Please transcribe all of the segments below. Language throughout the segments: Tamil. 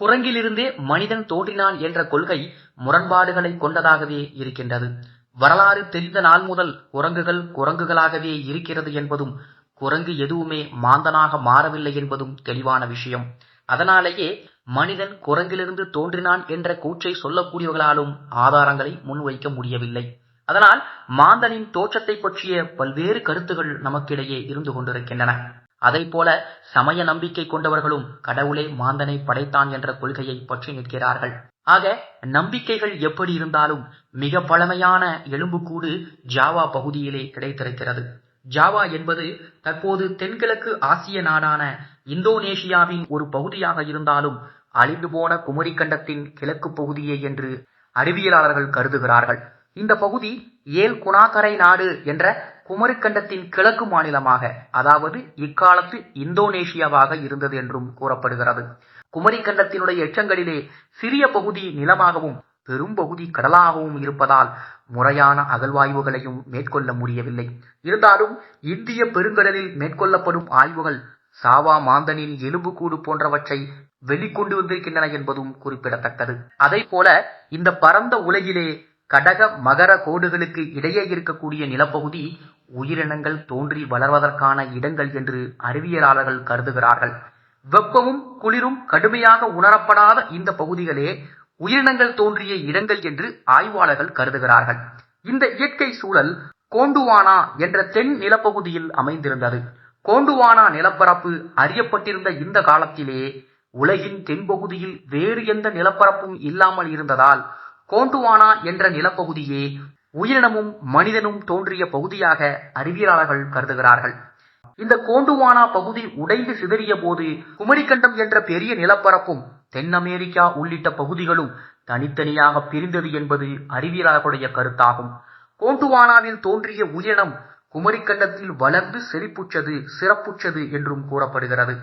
குரங்கிலிருந்தே மனிதன் தோன்றினான் என்ற கொள்கை முரண்பாடுகளை கொண்டதாகவே இருக்கின்றது. வரலாறு தெரிந்த நாள் முதல் குரங்குகள் குரங்குகளாகவே இருக்கிறது என்பதும் குரங்கு எதுவுமே மாந்தனாக மாறவில்லை என்பதும் தெளிவான விஷயம். அதனாலேயே மனிதன் குரங்கிலிருந்து தோன்றினான் என்ற கூற்றை சொல்லக்கூடியவர்களாலும் ஆதாரங்களை முன்வைக்க முடியவில்லை. அதனால் மாந்தனின் தோற்றத்தை பற்றிய பல்வேறு கருத்துகள் நமக்கிடையே இருந்து கொண்டிருக்கின்றன. அதை போல சமய நம்பிக்கை கொண்டவர்களும் கடவுளே மாந்தனை படைத்தான் என்ற கொள்கையை பற்றி நிற்கிறார்கள். ஆக நம்பிக்கைகள் எப்படி இருந்தாலும் மிக பழமையான எலும்புக்கூடு ஜாவா பகுதியிலே கிடைத்திருக்கிறது. ஜாவா என்பது தற்போது தென்கிழக்கு ஆசிய நாடான இந்தோனேஷியாவின் ஒரு பகுதியாக இருந்தாலும் அழிந்து போன குமரிக்கண்டத்தின் கிழக்கு பகுதியே என்று அறிவியலாளர்கள் கருதுகிறார்கள். இந்த பகுதி ஏல் குணாகரை நாடு என்ற குமரிக்கண்டத்தின் கிழக்கு மாநிலமாக அதாவது இக்காலத்து இந்தோனேஷியாவாக இருந்தது என்றும் கூறப்படுகிறது. குமரிக்கண்டத்தினுடைய எச்சங்களிலே சிறிய பகுதி நிலமாகவும் பெரும் பகுதி கடலாகவும் இருப்பதால் முறையான அகழ்வாய்வுகளையும் மேற்கொள்ள முடியவில்லை. இருந்தாலும் இந்திய பெருங்கடலில் மேற்கொள்ளப்படும் ஆய்வுகள் சாவா மாந்தனின் எலும்புக்கூடு போன்றவற்றை வெளிக்கொண்டு வந்திருக்கின்றன என்பதும் குறிப்பிடத்தக்கது. அதை போல இந்த பரந்த உலகிலே கடக மகர கோடுகளுக்கு இடையே இருக்கக்கூடிய நிலப்பகுதி உயிரினங்கள் தோன்றி வளர்வதற்கான இடங்கள் என்று அறிவியலாளர்கள் கருதுகிறார்கள். வெப்பமும் குளிரும் கடுமையாக உணரப்படாத இந்த பகுதிகளே உயிரினங்கள் தோன்றிய இடங்கள் என்று ஆய்வாளர்கள் கருதுகிறார்கள். இந்த இயற்கை சூழல் கோண்டுவானா என்ற தென் நிலப்பகுதியில் அமைந்திருந்தது. கோண்டுவானா நிலப்பரப்பு அறியப்பட்டிருந்த இந்த காலத்திலே உலகின் தென்பகுதியில் வேறு எந்த நிலப்பரப்பும் இல்லாமல் இருந்ததால் கோண்டுவானா என்ற நிலப்பகுதியே உயிரினமும் மனிதனும் தோன்றிய பகுதியாக அறிவியலாளர்கள் கருதுகிறார்கள். இந்த கோண்டுவானா பகுதி உடைந்து சிதறிய போது குமரிக்கண்டம் என்ற பெரிய நிலப்பரப்பும் தென் அமெரிக்கா உள்ளிட்ட பகுதிகளும் தனித்தனியாக பிரிந்தது என்பது அறிவியலாளர்களுடைய கருத்தாகும். கோண்டுவானாவில் தோன்றிய உயிரினம் குமரிக்கண்டத்தில் வளர்ந்து செழிப்புற்றது சிறப்புற்றது என்றும் கூறப்படுகிறது.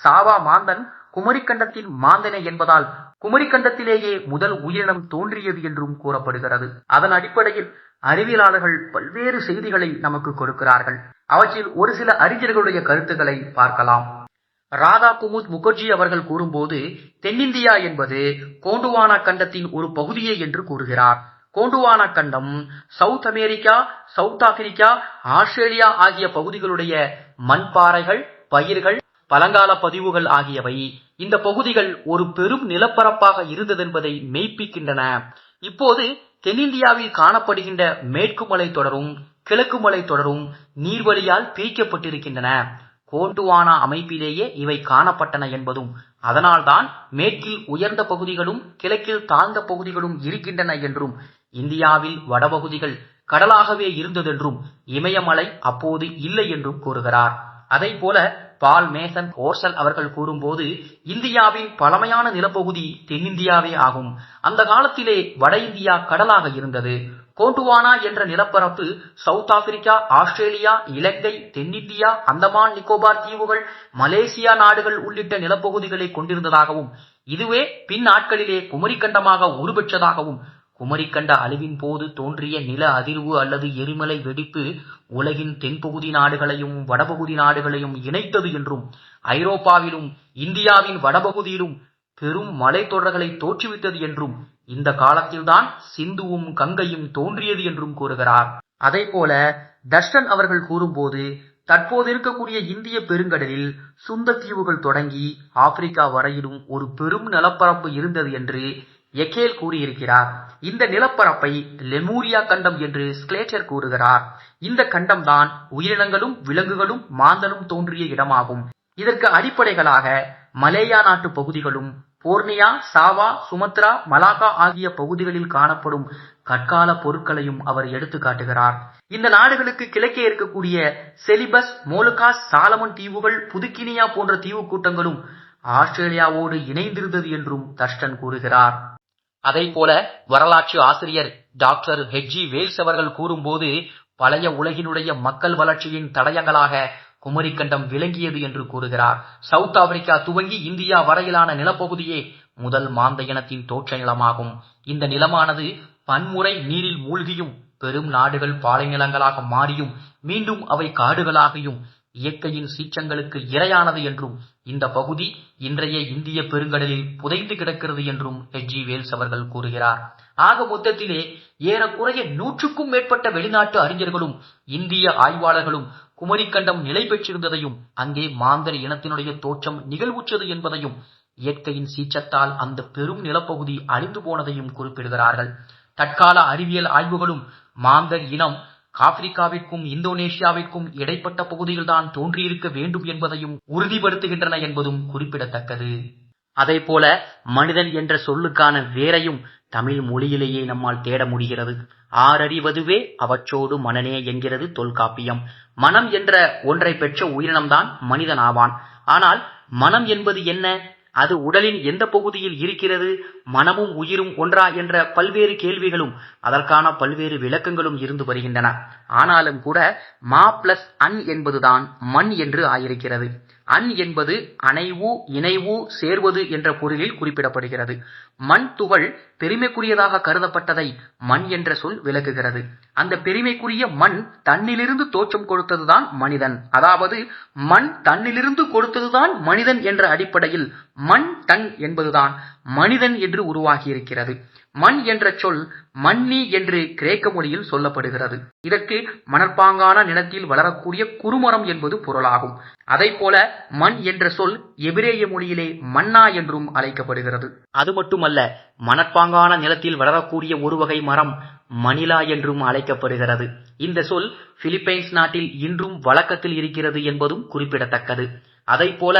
சாவா மாந்தன் குமரிக்கண்டத்தின் மாந்தனை என்பதால் குமரிக்கண்டத்திலேயே முதல் உயிரினம் தோன்றியது என்றும் கூறப்படுகிறது. அதன் அடிப்படையில் அறிவியலாளர்கள் பல்வேறு செய்திகளை நமக்கு கொடுக்கிறார்கள். அவற்றில் ஒரு சில அறிஞர்களுடைய கருத்துக்களை பார்க்கலாம். ராதா குமுத் முகர்ஜி அவர்கள் கூறும்போது தென்னிந்தியா என்பது கோண்டுவானா கண்டத்தின் ஒரு பகுதியே என்று கூறுகிறார். கோண்டுவானா கண்டம் south America south Africa Australia ஆகிய பகுதிகளுடைய மண்பாறைகள் பயிர்கள் பழங்கால பதிவுகள் ஆகியவை இந்த பகுதிகள் ஒரு பெரும் நிலப்பரப்பாக இருந்ததென்பதை மெய்ப்பிக்கின்றன. இப்போது தென்னிந்தியாவில் காணப்படுகின்ற மேற்கு மலை தொடரும் கிழக்கு மலை தொடரும் நீர்வழியால் பிரிக்கப்பட்டிருக்கின்றன. கோண்டுவானா அமைப்பிலேயே இவை காணப்பட்டன என்பதும் அதனால்தான் மேற்கில் உயர்ந்த பகுதிகளும் கிழக்கில் தாழ்ந்த பகுதிகளும் இருக்கின்றன என்றும் இந்தியாவில் வடபகுதிகள் கடலாகவே இருந்ததென்றும் இமயமலை அப்போது இல்லை என்றும் கூறுகிறார். அதை போல பால் மேசன் ஓர்சல் அவர்கள் கூறும்போது இந்தியாவின் பழமையான நிலப்பகுதி தென்னிந்தியாவே ஆகும். அந்த காலத்திலே வட இந்தியா கடலாக இருந்தது. கோண்டுவானா என்ற நிலப்பரப்பு சவுத் ஆப்பிரிக்கா ஆஸ்திரேலியா இலங்கை தென்னிந்தியா அந்தமான் நிக்கோபார் தீவுகள் மலேசியா நாடுகள் உள்ளிட்ட நிலப்பகுதிகளை கொண்டிருந்ததாகவும் இதுவே பின் நாட்களிலே குமரிக்கண்டமாக உருபெற்றதாகவும் குமரிக்கண்ட அழிவின் போது தோன்றிய நில அதிர்வு அல்லது எரிமலை வெடிப்பு உலகின் தென்பகுதி நாடுகளையும் வடபகுதி நாடுகளையும் இணைத்தது என்றும் ஐரோப்பாவிலும் இந்தியாவின் வடபகுதியிலும் பெரும் மலைத்தொடர்களை தோற்றுவித்தது என்றும் இந்த காலத்தில்தான் சிந்துவும் கங்கையும் தோன்றியது என்றும் கூறுகிறார். அதே போல தர்ஷன் அவர்கள் கூறும்போது தற்போது இருக்கக்கூடிய இந்திய பெருங்கடலில் சுந்தத்தீவுகள் தொடங்கி ஆப்பிரிக்கா வரையிலும் ஒரு பெரும் நிலப்பரப்பு இருந்தது என்று எக்கேல் கூறியிருக்கிறார் இந்த நிலப்பரப்பை லெமூரியா கண்டம் என்று ஸ்கிளேட்டர் கூறுகிறார். இந்த கண்டம்தான் உயிரினங்களும் விலங்குகளும் மாந்தனும் தோன்றிய இடமாகும். இதற்கு அடிப்படைகளாக மலேயா நாட்டு பகுதிகளும் போர்னியா சாவா சுமத்ரா மலாக்கா ஆகிய பகுதிகளில் காணப்படும் கற்கால பொருட்களையும் அவர் எடுத்து காட்டுகிறார். இந்த நாடுகளுக்கு கிழக்கே இருக்கக்கூடிய செலிபஸ் மோலுகாஸ் சாலமன் தீவுகள் புதுக்கினியா போன்ற தீவு கூட்டங்களும் ஆஸ்திரேலியாவோடு இணைந்திருந்தது என்றும் தர்ஷன் கூறுகிறார். அதை போல வரலாற்று ஆசிரியர் டாக்டர் ஹெச்ஜி வேல்ஸ் அவர்கள் கூறும்போது பழைய உலகினுடைய மக்கள் வளர்ச்சியின் தடயங்களாக குமரிக்கண்டம் விளங்கியது என்று கூறுகிறார். சவுத் ஆப்பிரிக்கா துவங்கி இந்தியா வரையிலான நிலப்பகுதியே முதல் மாந்த இனத்தின் தோற்ற நிலமாகும். இந்த நிலமானது பன்முறை நீரில் மூழ்கியும் பெரும் நாடுகள் பாலை நிலங்களாக மாறியும் மீண்டும் அவை காடுகளாகியும் இயற்கையின் சீற்றங்களுக்கு இரையானது என்றும் இந்த பகுதி இன்றைய இந்திய பெருங்கடலில் புதைந்து கிடக்கிறது என்றும் எச் ஜி வேல்ஸ் அவர்கள் கூறுகிறார். ஆக மொத்தத்திலே ஏறக்குறைய நூற்றுக்கும் மேற்பட்ட வெளிநாட்டு அறிஞர்களும் இந்திய ஆய்வாளர்களும் குமரிக்கண்டம் நிலை பெற்றிருந்ததையும் அங்கே மாந்தர் இனத்தினுடைய தோற்றம் நிகழ்வுற்றது என்பதையும் இயற்கையின் சீற்றத்தால் அந்த பெரும் நிலப்பகுதி அழிந்து போனதையும் குறிப்பிடுகிறார்கள். தற்கால அறிவியல் ஆய்வுகளும் மாந்தர் இனம் ஆப்பிரிக்காவிற்கும் இந்தோனேஷியாவிற்கும் இடைப்பட்ட பகுதியில்தான் தோன்றியிருக்க வேண்டும் என்பதையும் உறுதிப்படுத்துகின்றன என்பதும் குறிப்பிடத்தக்கது. போல மனிதன் என்ற சொல்லுக்கான வேரையும் தமிழ் மொழியிலேயே நம்மால் தேட முடிகிறது. ஆறறிவதுவே அவற்றோடு மனனே என்கிறது தொல்காப்பியம். மனம் என்ற ஒன்றை பெற்ற உயிரினம்தான் மனிதன் ஆவான் ஆனால் மனம் என்பது என்ன? அது உடலின் எந்த பகுதியில் இருக்கிறது? மனமும் உயிரும் ஒன்றா என்ற பல்வேறு கேள்விகளும் அதற்கான பல்வேறு விளக்கங்களும் இருந்து வருகின்றன. ஆனாலும் கூட மா பிளஸ் அன் என்பதுதான் மண் என்று ஆயிருக்கிறது. அன் என்பது அணைவு இணைவு சேர்வது என்ற பொருளில் குறிப்பிடப்படுகிறது. மண் துகள் பெருமைக்குரியதாக கருதப்பட்டதை மண் என்ற சொல் விளக்குகிறது. அந்த பெருமைக்குரிய மண் தன்னிலிருந்து தோற்றம் கொடுத்ததுதான் மனிதன். அதாவது மண் தன்னிலிருந்து கொடுத்ததுதான் மனிதன் என்ற அடிப்படையில் மண் தன் என்பதுதான். மனிதன் என்று உருவாகியிருக்கிறது. மண் என்ற சொல் மன்னி என்று கிரேக்க மொழியில் சொல்லப்படுகிறது. இதற்கு மணற்பாங்கான நிலத்தில் வளரக்கூடிய குறுமரம் என்பது பொருளாகும். அதை போல மண் என்ற சொல் எபிரேய மொழியிலே மன்னா என்றும் அழைக்கப்படுகிறது. அது மட்டுமல்ல மணற்பாங்கான நிலத்தில் வளரக்கூடிய ஒரு வகை மரம் மணிலா என்றும் அழைக்கப்படுகிறது. இந்த சொல் பிலிப்பைன்ஸ் நாட்டில் இன்றும் வழக்கத்தில் இருக்கிறது என்பதும் குறிப்பிடத்தக்கது. அதை போல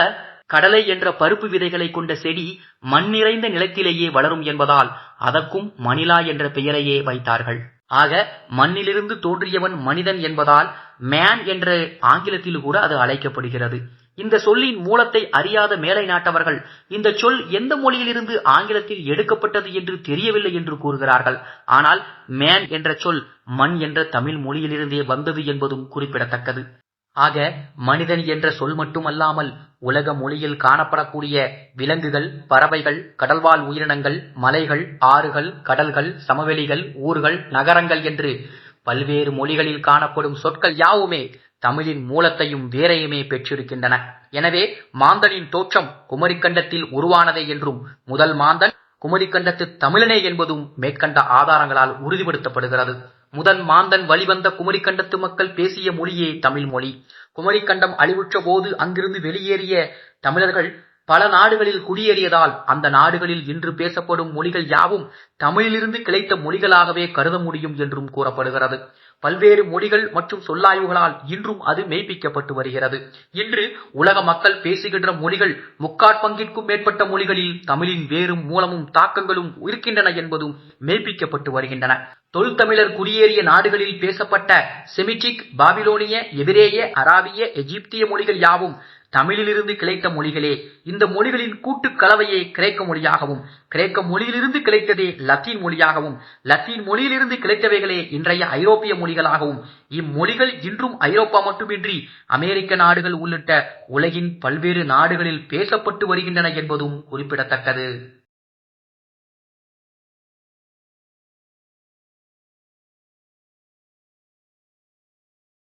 கடலை என்ற பருப்பு விதைகளை கொண்ட செடி மண் நிறைந்த நிலத்திலேயே வளரும் என்பதால் அதற்கும் மணிலா என்ற பெயரையே வைத்தார்கள். ஆக மண்ணிலிருந்து தோன்றியவன் மனிதன் என்பதால் மேன் என்ற ஆங்கிலத்தில் கூட அது அழைக்கப்படுகிறது. இந்த சொல்லின் மூலத்தை அறியாத மேலை நாட்டவர்கள் இந்த சொல் எந்த மொழியிலிருந்து ஆங்கிலத்தில் எடுக்கப்பட்டது என்று தெரியவில்லை என்று கூறுகிறார்கள். ஆனால் மேன் என்ற சொல் மண் என்ற தமிழ் மொழியிலிருந்தே வந்தது என்பதும் குறிப்பிடத்தக்கது. ஆக மனிதன் என்ற சொல் மட்டுமல்லாமல் உலக மொழியில் காணப்படக்கூடிய விலங்குகள் பறவைகள் கடல்வாழ் உயிரினங்கள் மலைகள் ஆறுகள் கடல்கள் சமவெளிகள் ஊர்கள் நகரங்கள் என்று பல்வேறு மொழிகளில் காணப்படும் சொற்கள் யாவுமே தமிழின் மூலத்தையும் வேரையுமே பெற்றிருக்கின்றன. எனவே மாந்தனின் தோற்றம் குமரிக்கண்டத்தில் உருவானதே என்றும் முதல் மாந்தன் குமரிக்கண்டத்து தமிழனே என்பதும் மேற்கண்ட ஆதாரங்களால் உறுதிப்படுத்தப்படுகிறது. முதன் மாந்தன் வழிவந்த குமரிக்கண்டத்து மக்கள் பேசிய மொழியே தமிழ் மொழி குமரிக்கண்டம் அழிவுற்ற போது அங்கிருந்து வெளியேறிய தமிழர்கள் பல நாடுகளில் குடியேறியதால் அந்த நாடுகளில் இன்று பேசப்படும் மொழிகள் யாவும் தமிழிலிருந்து கிளைத்த மொழிகளாகவே கருத முடியும் என்றும் கூறப்படுகிறது. பல்வேறு மொழிகள் மற்றும் சொல்லாய்வுகளால் இன்றும் அது மெய்ப்பிக்கப்பட்டு வருகிறது. இன்று உலக மக்கள் பேசுகின்ற மொழிகள் முக்காற்பங்கிற்கும் மேற்பட்ட மொழிகளில் தமிழின் வேறும் மூலமும் தாக்கங்களும் இருக்கின்றன என்பதும் மெய்ப்பிக்கப்பட்டு வருகின்றன. தொல்தமிழர் குடியேறிய நாடுகளில் பேசப்பட்ட செமிட்டிக் பாபிலோனிய எபிரேய அராபிய எகிப்திய மொழிகள் யாவும் தமிழிலிருந்து கிளைத்த மொழிகளே இந்த மொழிகளின் கூட்டுக் கலவையே கிரேக்க மொழியாகவும் கிரேக்க மொழியிலிருந்து கிளைத்ததே லத்தீன் மொழியாகவும் லத்தீன் மொழியிலிருந்து கிளைத்தவைகளே இன்றைய ஐரோப்பிய மொழிகளாகவும் இம்மொழிகள் இன்றும் ஐரோப்பா மட்டுமின்றி அமெரிக்க நாடுகள் உள்ளிட்ட உலகின் பல்வேறு நாடுகளில் பேசப்பட்டு வருகின்றன என்பதும் குறிப்பிடத்தக்கது.